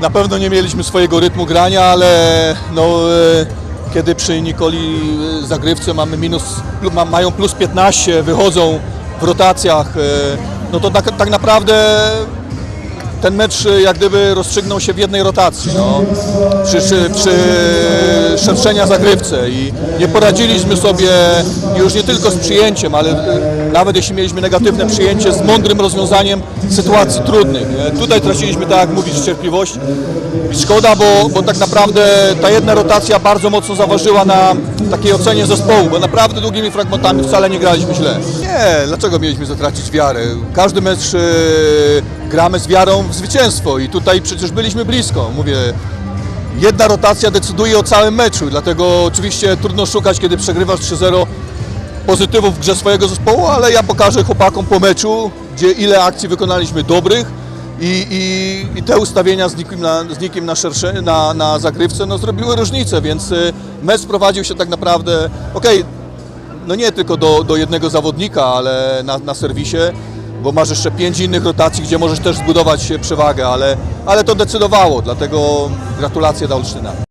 Na pewno nie mieliśmy swojego rytmu grania, ale no, e, kiedy przy Nikoli e, zagrywce mamy minus, mają plus 15, wychodzą w rotacjach, e, no to tak, tak naprawdę ten mecz e, jak gdyby rozstrzygnął się w jednej rotacji, no, przy, przy, przy szerszenia zagrywce i nie poradziliśmy sobie już nie tylko z przyjęciem, ale e, nawet jeśli mieliśmy negatywne przyjęcie, z mądrym rozwiązaniem sytuacji trudnych. Tutaj traciliśmy, tak jak mówisz, cierpliwość i szkoda, bo, bo tak naprawdę ta jedna rotacja bardzo mocno zaważyła na takiej ocenie zespołu, bo naprawdę długimi fragmentami wcale nie graliśmy źle. Nie, dlaczego mieliśmy zatracić wiarę? Każdy mecz e, gramy z wiarą w zwycięstwo i tutaj przecież byliśmy blisko. Mówię, jedna rotacja decyduje o całym meczu, dlatego oczywiście trudno szukać, kiedy przegrywasz 3-0 pozytywów w grze swojego zespołu, ale ja pokażę chłopakom po meczu, gdzie ile akcji wykonaliśmy dobrych i, i, i te ustawienia z nikim na, z nikim na, szersze, na, na zagrywce no, zrobiły różnicę, więc y, mecz prowadził się tak naprawdę, okej, no nie tylko do, do jednego zawodnika, ale na, na serwisie, bo masz jeszcze pięć innych rotacji, gdzie możesz też zbudować przewagę, ale, ale to decydowało, dlatego gratulacje dla Olsztyna.